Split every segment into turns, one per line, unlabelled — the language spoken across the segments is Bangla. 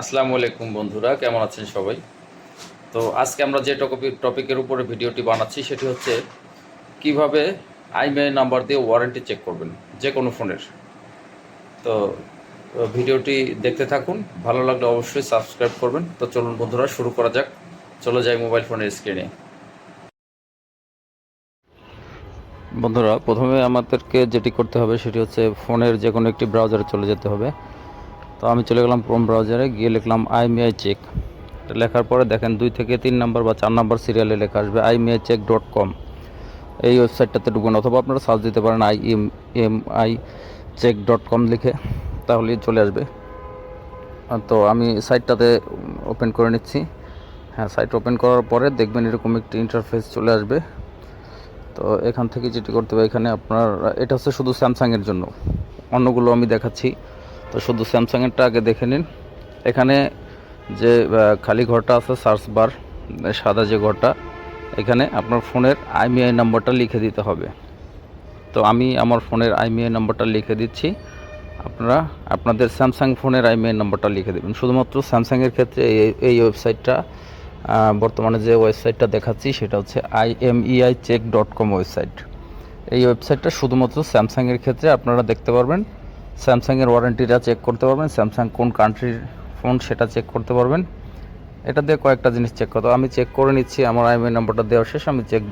আসসালামু আলাইকুম বন্ধুরা, কেমন আছেন সবাই? তো আজকে আমরা যে টপিক টপিকের উপরে ভিডিওটি বানাচ্ছি, সেটি হচ্ছে কীভাবে আইমেআই নাম্বার দিয়ে ওয়ারেন্টি চেক করবেন, যে কোনো ফোনের। তো ভিডিওটি দেখতে থাকুন, ভালো লাগলে অবশ্যই সাবস্ক্রাইব করবেন। তো চলুন বন্ধুরা, শুরু করা যাক। চলে যাই মোবাইল ফোনের স্ক্রিনে বন্ধুরা, প্রথমে আমাদেরকে যেটি করতে হবে, সেটি হচ্ছে ফোনের যে কোনো একটি ব্রাউজারে চলে যেতে হবে। তো আমি চলে গেলাম ক্রোম ব্রাউজারে গিয়ে লিখলাম আইমিআই চেক লেখার পরে দেখেন দুই থেকে তিন নাম্বার বা চার নাম্বার সিরিয়ালে লেখা আসবে আইমিআই চেক ডট কম এই ওয়েবসাইটটাতে ঢুকবেন অথবা আপনারা সার্চ দিতে পারেন I M M I check dot com লিখে তাহলেই চলে আসবে। তো আমি সাইটটাতে ওপেন করে নিচ্ছি। হ্যাঁ সাইট ওপেন করার পরে দেখবেন এরকম একটি ইন্টারফেস চলে আসবে। তো এখান থেকে যেটি করতে হবে, এখানে আপনার, এটা হচ্ছে শুধু স্যামসাংয়ের জন্য। অন্যগুলো আমি দেখাচ্ছি। তো শুধু স্যামসাংয়েরটা আগে দেখে নিন। এখানে যে খালি ঘরটা আছে, সার্চ বার সাদা যে ঘরটা, এখানে আপনার ফোনের আইমিআই নাম্বারটা লিখে দিতে হবে। তো আমি আমার ফোনের আইমিআই নাম্বারটা লিখে দিচ্ছি। আপনারা, আপনাদের স্যামসাং ফোনের আইমিআই নাম্বারটা লিখে দেবেন। শুধুমাত্র স্যামসাংয়ের ক্ষেত্রে এই ওয়েবসাইটটা বর্তমানে যে ওয়েবসাইটটা দেখাচ্ছি সেটা হচ্ছে IMEI check dot com website. এই ওয়েবসাইটটা শুধুমাত্র স্যামসাংয়ের ক্ষেত্রে আপনারা দেখতে পারবেন। স্যামসাংয়ের ওয়ারেন্টিটা চেক করতে পারবেন। স্যামসাং কোন কান্ট্রির ফোন সেটা চেক করতে পারবেন। এটা দিয়ে কয়েকটা জিনিস চেক করতে। আমি চেক করে নিচ্ছি, আমার আইএমআই নাম্বারটা দেওয়া শেষ, আমি চেক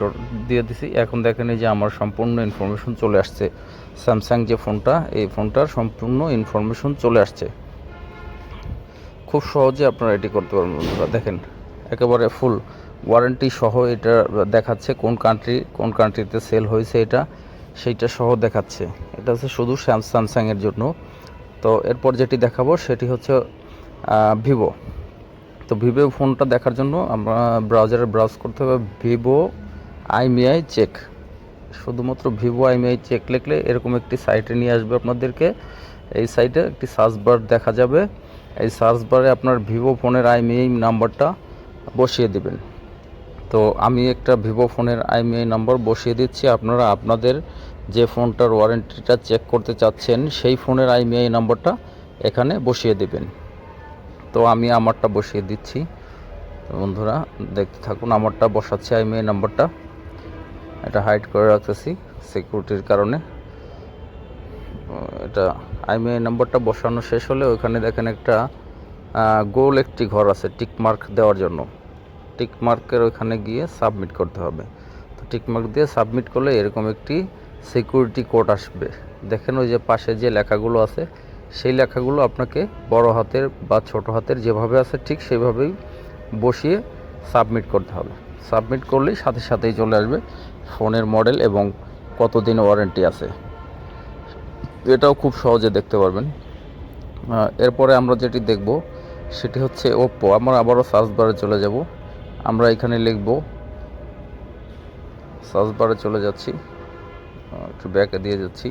দিয়ে দিছি। এখন দেখেন যে আমার সম্পূর্ণ ইনফরমেশন চলে আসছে। স্যামসাং যে ফোনটা এই ফোনটার সম্পূর্ণ ইনফরমেশন চলে আসছে। খুব সহজে আপনারা এটি করতে পারবেন বন্ধুরা। দেখেন, একেবারে ফুল ওয়ারেন্টি সহ এটা দেখাচ্ছে কোন কান্ট্রি কোন কান্ট্রিতে সেল হয়েছে এটা। সেইটা সহ দেখাচ্ছে। এটা হচ্ছে শুধু স্যাম- স্যামসাংয়ের জন্য। তো এরপর যেটি দেখাবো সেটি হচ্ছে ভিভো তো ভিভো ফোনটা দেখার জন্য আমরা ব্রাউজারে ব্রাউজ করতে হবে ভিভো আইমিআই চেক শুধুমাত্র ভিভো আইমিআই চেক লিখলে এরকম একটি সাইটে নিয়ে আসবে আপনাদেরকে। এই সাইটে একটি সার্চ বার দেখা যাবে। এই সার্চ বারে আপনার ভিভো ফোনের আইমিআই নাম্বারটা বসিয়ে দিবেন। তো আমি একটা ভিভো ফোনের আইমিআই নাম্বার বসিয়ে দিচ্ছি। আপনারা আপনাদের যে ফোনটার ওয়ারেন্টিটা চেক করতে চাচ্ছেন, সেই ফোনের আইমিআই নাম্বারটা এখানে বসিয়ে দেবেন। তো আমি আমারটা বসিয়ে দিচ্ছি। বন্ধুরা, দেখতে থাকুন, আমারটা বসাচ্ছি আইমিআই নাম্বারটা। এটা হাইড করে রাখতেছি সিকিউরিটির কারণে। এটা আইমিআই নাম্বারটা বসানো শেষ হলে ওখানে দেখেন একটা গোল একটি ঘর আছে টিক মার্ক দেওয়ার জন্য। টিক মার্কের ওখানে গিয়ে সাবমিট করতে হবে। তো টিক মার্ক দিয়ে সাবমিট করলে এরকম একটি সিকিউরিটি কোড আসবে। দেখেন ওই যে পাশে যে লেখাগুলো আছে, সেই লেখাগুলো আপনাকে বড় হাতের বা ছোট হাতের যেভাবে আছে ঠিক সেভাবেই বসিয়ে সাবমিট করতে হবে। সাবমিট করলেই সাথে সাথেই চলে আসবে ফোনের মডেল এবং কতদিন ওয়ারেন্টি আছে। এটাও খুব সহজে দেখতে পারবেন। এরপরে আমরা যেটি দেখব সেটি হচ্ছে ওপ্পো আমরা আবারও সার্চ বারে চলে যাব। আমরা এখানে লিখব, সার্চ বারে চলে যাচ্ছি একটু ব্যাকে দিয়ে যাচ্ছি,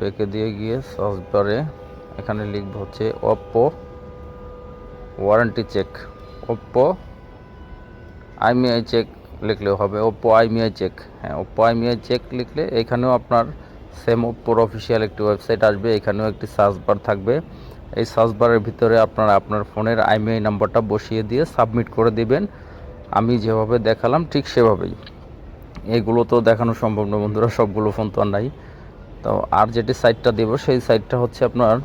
ব্যাকে দিয়ে গিয়ে সার্চ বারে এখানে লিখব হচ্ছে Oppo warranty check Oppo IMEI check লিখলেও হবে ওপ্পো আইমিআই চেক হ্যাঁ ওপ্পো আইমিআই চেক লিখলে এখানেও আপনার সেম ওপ্পোর অফিসিয়াল একটি ওয়েবসাইট আসবে, এখানেও একটি সার্চ বার থাকবে। এই সার্চ বারের ভিতরে আপনারা আপনার ফোনের আইমিআই নাম্বারটা বসিয়ে দিয়ে সাবমিট করে দিবেন। আমি যেভাবে দেখালাম ঠিক সেভাবেই। এগুলো তো দেখানো সম্ভব না বন্ধুরা, সবগুলো ফোন তো আর নাই। তো আর যেটি সাইটটা দেবো, সেই সাইটটা হচ্ছে আপনার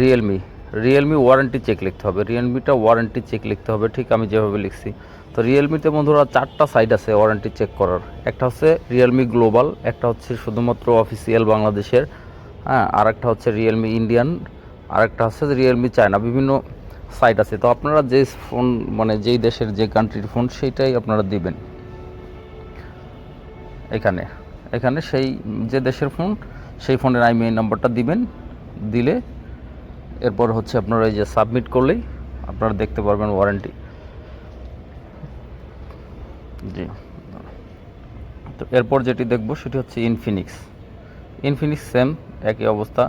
রিয়েলমি রিয়েলমি ওয়ারেন্টি চেক লিখতে হবে। রিয়েলমিটা ওয়ারেন্টি চেক লিখতে হবে, ঠিক আমি যেভাবে লিখছি। তো রিয়েলমিতে বন্ধুরা চারটা সাইট আছে ওয়ারেন্টি চেক করার। একটা হচ্ছে রিয়েলমি গ্লোবাল একটা হচ্ছে শুধুমাত্র অফিসিয়াল বাংলাদেশের। হ্যাঁ আর একটা হচ্ছে রিয়েলমি ইন্ডিয়ান আর একটা হচ্ছে রিয়েলমি চায়না বিভিন্ন সাইট আছে। তো আপনারা যে ফোন মানে যেই দেশের যে কান্ট্রির ফোন সেইটাই আপনারা দিবেন। এখানে এখানে সেই যে দেশের ফোন সেই ফোনের আইমিআই নাম্বারটা দিবেন, দিলে এরপর হচ্ছে আপনারা এই যে সাবমিট করলেই আপনারা দেখতে পারবেন ওয়ারেন্টি জি। তো এরপর যেটি দেখব, সেটি হচ্ছে ইনফিনিক্স ইনফিনিক্স সেম একই অবস্থা।